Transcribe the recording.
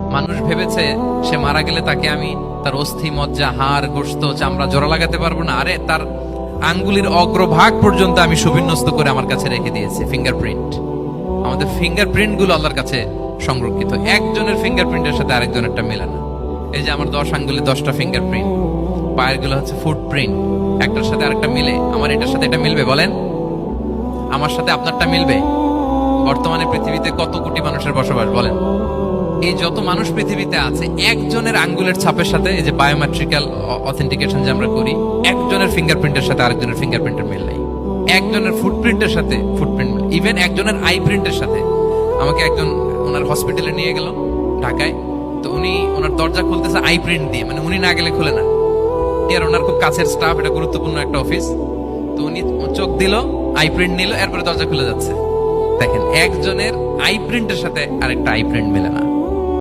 মানুষ ভেবেছে সে মারা গেলে তাকে আমি তার অস্থি, মজ্জা, হাড় গোস্ত চামড়া, জোড়া লাগাতে পারব না। আরে, তার আঙ্গুলির অগ্রভাগ পর্যন্ত আমি সুবিন্যস্ত করে আমার কাছে রেখে দিয়েছি ফিঙ্গারপ্রিন্ট আমাদের ফিঙ্গারপ্রিন্টগুলো আল্লাহর কাছে সংরক্ষিত। একজনের ফিঙ্গারপ্রিন্টের সাথে আরেকজনেরটা মেলে না। এই যে আমার দশ আঙ্গুলে দশটা ফিঙ্গারপ্রিন্ট পায়েরগুলো হচ্ছে ফুটপ্রিন্ট একটার সাথে আরেকটা মিলে। আমার এটার সাথে এটা মিলবে, বলেন? আমার সাথে আপনারটা মিলবে? বর্তমানে পৃথিবীতে কত কোটি মানুষের বসবাস, বলেন? এই যত মানুষ পৃথিবীতে আছে, একজনের আঙ্গুলের ছাপের সাথে এই যে বায়োমেট্রিক্যাল অথেন্টিকেশন যে আমরা করি, একজনের ফিঙ্গারপ্রিন্টের সাথে আরেকজনের ফিঙ্গারপ্রিন্টের মিল নাই। একজনের ফুটপ্রিন্টের সাথে ফুটপ্রিন্ট ইভেন একজনের আই প্রিন্টের সাথে। আমাকে একজন ওনার হসপিটালে নিয়ে গেল, ঢাকায়। তো উনি, ওনার দরজা খুলতেছে আই প্রিন্ট দিয়ে মানে উনি না গেলে খুলে না। আর ওনার খুব কাছের স্টাফ এটা গুরুত্বপূর্ণ একটা অফিস তো উনি চোখ দিল আই প্রিন্ট নিল, এরপরে দরজা খুলে যাচ্ছে। দেখেন, একজনের আই প্রিন্টের সাথে আরেকটা আই প্রিন্ট মেলে না।